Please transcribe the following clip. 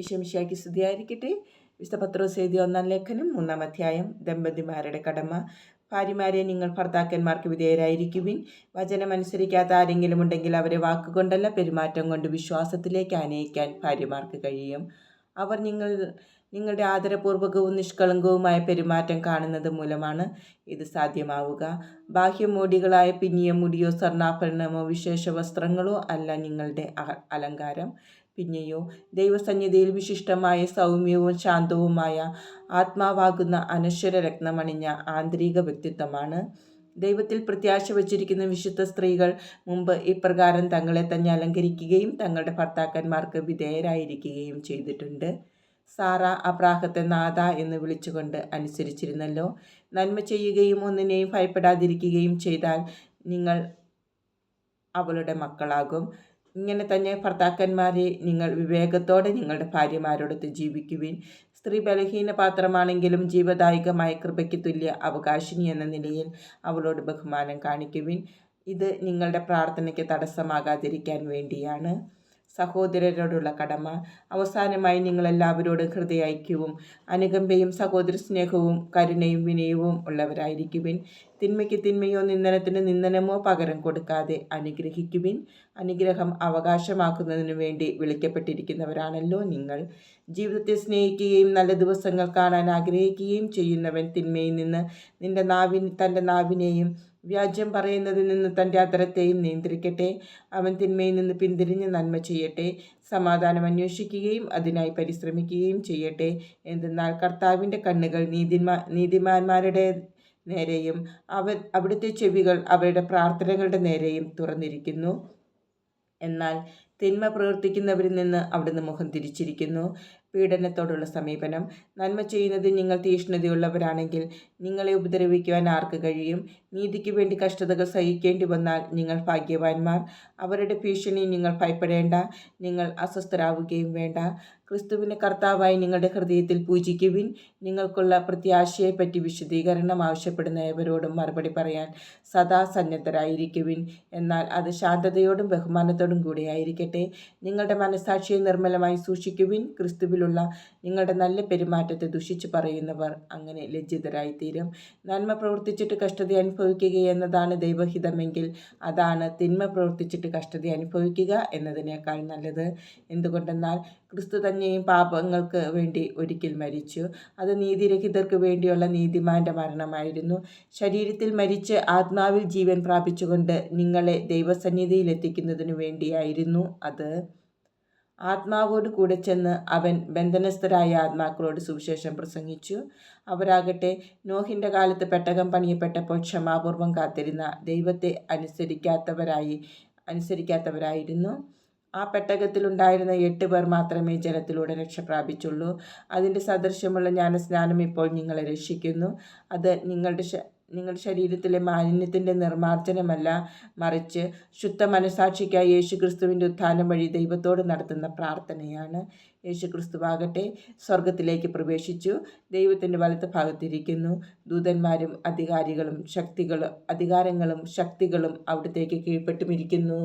ഈശംശിയാക്കി സ്തുതിയായിരിക്കട്ടെ. വിശുദ്ധ പത്രോസ് എഴുതിയ ഒന്നാം ലേഖനം മൂന്നാം അധ്യായം ദമ്പതിമാരുടെ കടമ. ഭാര്യമാരെ നിങ്ങൾ ഭർത്താക്കന്മാർക്ക് വിധേയരായിരിക്കുവിൻ. വചനം അനുസരിക്കാത്ത ആരെങ്കിലും ഉണ്ടെങ്കിൽ അവരെ വാക്കുകൊണ്ടല്ല പെരുമാറ്റം കൊണ്ട് വിശ്വാസത്തിലേക്ക് ആനയിക്കാൻ ഭാര്യമാർക്ക് കഴിയും. അവർ നിങ്ങൾ നിങ്ങളുടെ ആദരപൂർവകവും നിഷ്കളങ്കവുമായ പെരുമാറ്റം കാണുന്നത് മൂലമാണ് ഇത് സാധ്യമാവുക. ബാഹ്യമോടികളായ പിന്നിയ മുടിയോ സ്വർണാഭരണമോ വിശേഷ വസ്ത്രങ്ങളോ അല്ല നിങ്ങളുടെ അലങ്കാരം. പിന്നെയോ ദൈവസന്നിധിയിൽ വിശിഷ്ടമായ സൗമ്യവും ശാന്തവുമായ ആത്മാവാകുന്ന അനശ്വര രത്നമണിഞ്ഞ ആന്തരിക വ്യക്തിത്വമാണ് ദൈവത്തിൽ പ്രത്യാശ വച്ചിരിക്കുന്ന വിശുദ്ധ സ്ത്രീകൾ മുമ്പ് ഇപ്രകാരം തങ്ങളെ തന്നെ അലങ്കരിക്കുകയും തങ്ങളുടെ ഭർത്താക്കന്മാർക്ക് വിധേയരായിരിക്കുകയും ചെയ്തിട്ടുണ്ട്. സാറ അബ്രാഹത്തെ നാഥ എന്ന് വിളിച്ചുകൊണ്ട് അനുസരിച്ചിരുന്നല്ലോ. നന്മ ചെയ്യുകയും ഒന്നിനെയും ഭയപ്പെടാതിരിക്കുകയും ചെയ്താൽ നിങ്ങൾ അവളുടെ മക്കളാകും. ഇങ്ങനെ തന്നെ ഭർത്താക്കന്മാരെ നിങ്ങൾ വിവേകത്തോടെ നിങ്ങളുടെ ഭാര്യമാരോടൊത്ത് ജീവിക്കുവിൻ. സ്ത്രീ ബലഹീന പാത്രമാണെങ്കിലും ജീവദായകമായ കൃപയ്ക്ക് തുല്യ അവകാശിനി എന്ന നിലയിൽ അവളോട് ബഹുമാനം കാണിക്കുവിൻ. ഇത് നിങ്ങളുടെ പ്രാർത്ഥനയ്ക്ക് തടസ്സമാകാതിരിക്കാൻ വേണ്ടിയാണ്. സഹോദരരോടുള്ള കടമ. അവസാനമായി നിങ്ങളെല്ലാവരോടും ഹൃദയൈക്യവും അനുകമ്പയും സഹോദര സ്നേഹവും കരുണയും വിനയവും ഉള്ളവരായിരിക്കുവിൻ. തിന്മയ്ക്ക് തിന്മയോ നിന്ദനത്തിന് നിന്ദനമോ പകരം കൊടുക്കാതെ അനുഗ്രഹിക്കുവിൻ. അനുഗ്രഹം അവകാശമാക്കുന്നതിനു വേണ്ടി വിളിക്കപ്പെട്ടിരിക്കുന്നവരാണല്ലോ നിങ്ങൾ. ജീവിതത്തെ സ്നേഹിക്കുകയും നല്ല ദിവസങ്ങൾ കാണാൻ ആഗ്രഹിക്കുകയും ചെയ്യുന്നവൻ തിന്മയിൽ നിന്ന് നിന്റെ നാവിൻ തന്റെ നാവിനെയും വ്യാജ്യം പറയുന്നതിൽ നിന്ന് തന്റെ അതരത്തെയും നിയന്ത്രിക്കട്ടെ. അവൻ തിന്മയിൽ നിന്ന് പിന്തിരിഞ്ഞ് നന്മ ചെയ്യട്ടെ. സമാധാനം അന്വേഷിക്കുകയും അതിനായി പരിശ്രമിക്കുകയും ചെയ്യട്ടെ. എന്തെന്നാൽ കർത്താവിന്റെ കണ്ണുകൾ നീതിമാ നീതിമാന്മാരുടെ നേരെയും അവ അവിടുത്തെ ചെവികൾ അവരുടെ പ്രാർത്ഥനകളുടെ നേരെയും തുറന്നിരിക്കുന്നു. എന്നാൽ തിന്മ പ്രവർത്തിക്കുന്നവരിൽ നിന്ന് അവിടുന്ന് മുഖം തിരിച്ചിരിക്കുന്നു. പീഡനത്തോടുള്ള സമീപനം. നന്മ ചെയ്യുന്നതിൽ നിങ്ങൾ തീഷ്ണതയുള്ളവരാണെങ്കിൽ നിങ്ങളെ ഉപദ്രവിക്കുവാൻ ആർക്ക് കഴിയും? നീതിക്ക് വേണ്ടി കഷ്ടതകൾ സഹിക്കേണ്ടി വന്നാൽ നിങ്ങൾ ഭാഗ്യവാന്മാർ. അവരുടെ ഭീഷണി നിങ്ങൾ ഭയപ്പെടേണ്ട. നിങ്ങൾ അസ്വസ്ഥരാവുകയും വേണ്ട. ക്രിസ്തുവിനെ കർത്താവായി നിങ്ങളുടെ ഹൃദയത്തിൽ പൂജിക്കുവിൻ. നിങ്ങൾക്കുള്ള പ്രത്യാശയെപ്പറ്റി വിശദീകരണം ആവശ്യപ്പെടുന്നവരോടും മറുപടി പറയാൻ സദാ സന്നദ്ധരായിരിക്കുവിൻ. എന്നാൽ അത് ശാന്തതയോടും ബഹുമാനത്തോടും കൂടിയായിരിക്കട്ടെ. നിങ്ങളുടെ മനസാക്ഷിയെ നിർമ്മലമായി സൂക്ഷിക്കുവിൻ. ക്രിസ്തുവിലുള്ള നിങ്ങളുടെ നല്ല പെരുമാറ്റത്തെ ദുഷിച്ചു പറയുന്നവർ അങ്ങനെ ലജ്ജിതരായിത്തീരും. നന്മ പ്രവർത്തിച്ചിട്ട് കഷ്ടത അനുഭവിക്കുക എന്നതാണ് ദൈവഹിതമെങ്കിൽ അതാണ് തിന്മ പ്രവർത്തിച്ചിട്ട് കഷ്ടത അനുഭവിക്കുക എന്നതിനേക്കാൾ നല്ലത്. എന്തുകൊണ്ടെന്നാൽ ക്രിസ്തു തന്നെയും പാപങ്ങൾക്ക് വേണ്ടി ഒരിക്കൽ മരിച്ചു. അത് നീതിരഹിതർക്ക് വേണ്ടിയുള്ള നീതിമാന്റെ മരണമായിരുന്നു. ശരീരത്തിൽ മരിച്ച് ആത്മാവിൽ ജീവൻ പ്രാപിച്ചുകൊണ്ട് നിങ്ങളെ ദൈവസന്നിധിയിൽ എത്തിക്കുന്നതിനു വേണ്ടിയായിരുന്നു അത്. ആത്മാവോട് കൂടെ ചെന്ന് അവൻ ബന്ധനസ്ഥരായ ആത്മാക്കളോട് സുവിശേഷം പ്രസംഗിച്ചു. അവരാകട്ടെ നോഹിന്റെ കാലത്ത് പെട്ടകം പണിയപ്പെട്ടപ്പോൾ ക്ഷമാപൂർവം കാത്തിരുന്ന ദൈവത്തെ അനുസരിക്കാത്തവരായി അനുസരിക്കാത്തവരായിരുന്നു. ആ പെട്ടകത്തിലുണ്ടായിരുന്ന എട്ട് പേർ മാത്രമേ ജലത്തിലൂടെ രക്ഷ പ്രാപിച്ചുള്ളൂ അതിന്റെ സദൃശ്യമുള്ള ജ്ഞാനസ്നാനം ഇപ്പോൾ നിങ്ങളെ രക്ഷിക്കുന്നു. അത് നിങ്ങളുടെ നിങ്ങളുടെ ശരീരത്തിലെ മാലിന്യത്തിന്റെ നിർമ്മാർജനമല്ല മറിച്ച് ശുദ്ധ മനസാക്ഷിക്കായി യേശുക്രിസ്തുവിന്റെ ഉത്ഥാനം വഴി ദൈവത്തോട് നടത്തുന്ന പ്രാർത്ഥനയാണ്. യേശുക്രിസ്തുവാകട്ടെ. സ്വർഗത്തിലേക്ക് പ്രവേശിച്ചു. ദൈവത്തിന്റെ വലത്ത് ഭാഗത്തിരിക്കുന്നു. ദൂതന്മാരും അധികാരികളും ശക്തികളും അധികാരങ്ങളും ശക്തികളും അവിടത്തേക്ക് കീഴ്പ്പെട്ടുമിരിക്കുന്നു.